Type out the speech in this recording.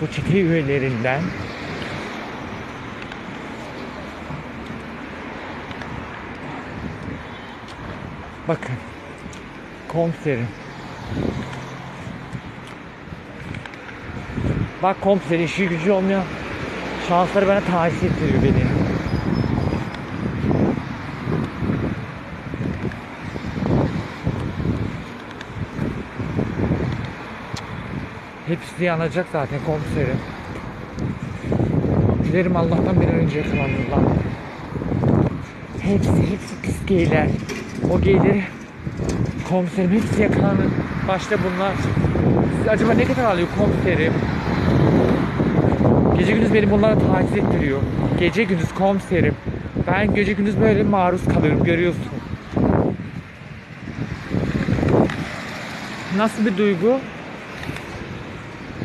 bu çete üyelerinden bakın komiserim. Bak komiserin işi gücü olmuyor şansları bana taciz ettiriyor beni Hepsi yanacak zaten komiserim. Dilerim Allah'tan bir an önce yakalanırlar. Hepsi, hepsi pis geyler. O geyleri komiserim hepsi yakalanır. Başta bunlar. Siz acaba ne kadar alıyor komiserim? Gece gündüz beni bunlara taciz ettiriyor. Gece gündüz komiserim. Ben gece gündüz böyle maruz kalıyorum görüyorsun. Nasıl bir duygu?